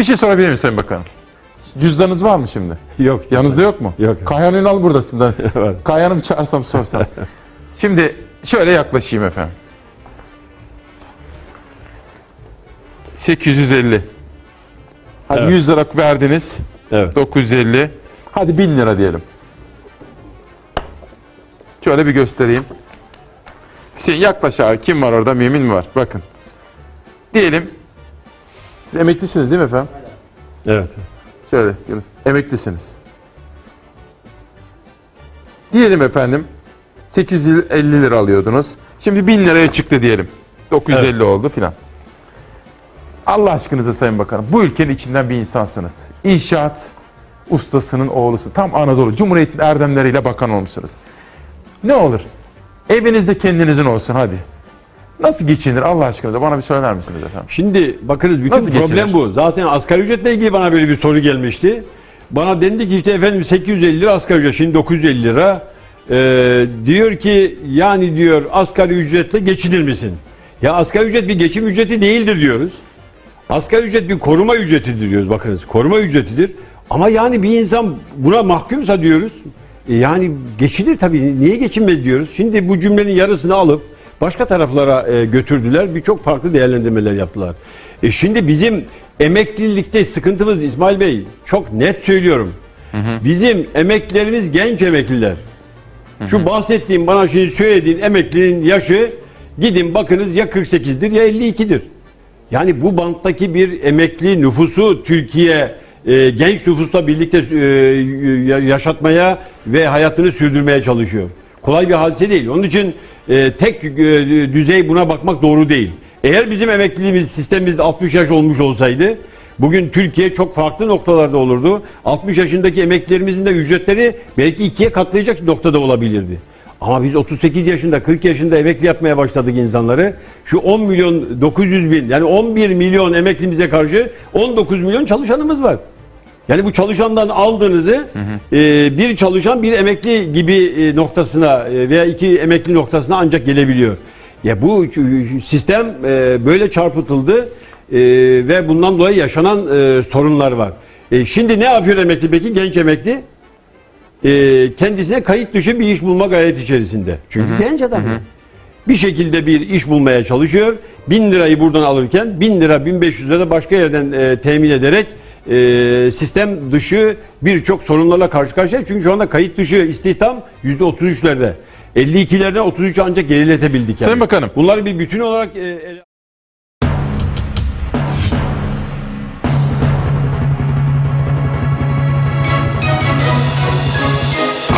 Bir şey sorabilir miyim Sayın Bakanım? Cüzdanınız var mı şimdi? Yok. Yanınızda yok mu? Yok. Kayhan Ünal buradasın. Var. Kayhan'ı bir çağırsam sorsam. şimdi şöyle yaklaşayım efendim. 850. Hadi Evet. 100 lira verdiniz. Evet. 950. Hadi 1000 lira diyelim. Şöyle bir göstereyim. Hüseyin yaklaş abi. Kim var orada? Mümin mi var? Bakın. Diyelim. Siz emeklisiniz değil mi efendim? Evet. Şöyle Yunus. Emeklisiniz. Diyelim efendim 850 lira alıyordunuz. Şimdi 1000 liraya çıktı diyelim. 950 oldu filan. Allah aşkınıza Sayın Bakanım bu ülkenin içinden bir insansınız. İnşaat ustasının oğlusu. Tam Anadolu Cumhuriyet'in erdemleriyle bakan olmuşsunuz. Ne olur evinizde kendinizin olsun hadi. Nasıl geçinir Allah aşkınıza bana bir söyler misiniz efendim? Şimdi bakınız bütün Nasıl problem geçinir? bu. Zaten asgari ücretle ilgili bana böyle bir soru gelmişti. Bana dendi ki işte efendim 850 lira asgari ücret şimdi 950 lira. Ee, diyor ki yani diyor asgari ücretle geçinir misin? Ya asgari ücret bir geçim ücreti değildir diyoruz. Asgari ücret bir koruma ücretidir diyoruz bakınız. Koruma ücretidir. Ama yani bir insan buna mahkumsa diyoruz. e yani geçinir tabii. Niye geçinmez diyoruz. Şimdi bu cümlenin yarısını alıp başka taraflara e, götürdüler. Birçok farklı değerlendirmeler yaptılar. E şimdi bizim emeklilikte sıkıntımız İsmail Bey çok net söylüyorum. Bizim emeklilerimiz genç emekliler. Şu bahsettiğim bana şimdi söylediğin emeklinin yaşı gidin bakınız ya 48'dir ya 52'dir. Yani bu banttaki bir emekli nüfusu Türkiye e, genç nüfusla birlikte e, ya- yaşatmaya ve hayatını sürdürmeye çalışıyor. Kolay bir hadise değil. Onun için e, tek e, düzey buna bakmak doğru değil. Eğer bizim emekliliğimiz sistemimiz 60 yaş olmuş olsaydı bugün Türkiye çok farklı noktalarda olurdu. 60 yaşındaki emeklilerimizin de ücretleri belki ikiye katlayacak noktada olabilirdi. Ama biz 38 yaşında 40 yaşında emekli yapmaya başladık insanları. Şu 10 milyon 900 bin yani 11 milyon emeklimize karşı 19 milyon çalışanımız var. Yani bu çalışandan aldığınızı e, bir çalışan bir emekli gibi e, noktasına e, veya iki emekli noktasına ancak gelebiliyor. Ya bu sistem e, böyle çarpıtıldı e, ve bundan dolayı yaşanan e, sorunlar var. E, şimdi ne yapıyor emekli peki genç emekli? e, kendisine kayıt dışı bir iş bulma gayret içerisinde. Çünkü genç adam. ya. Bir şekilde bir iş bulmaya çalışıyor. Bin lirayı buradan alırken bin lira 1500 lira da başka yerden e, temin ederek e, sistem dışı birçok sorunlarla karşı karşıya. Çünkü şu anda kayıt dışı istihdam %33'lerde. 52'lerden 33 ancak geriletebildik. Yani. Sayın Bakanım. Bunları bir bütün olarak e, ele-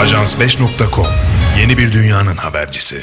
Ajans5.com yeni bir dünyanın habercisi.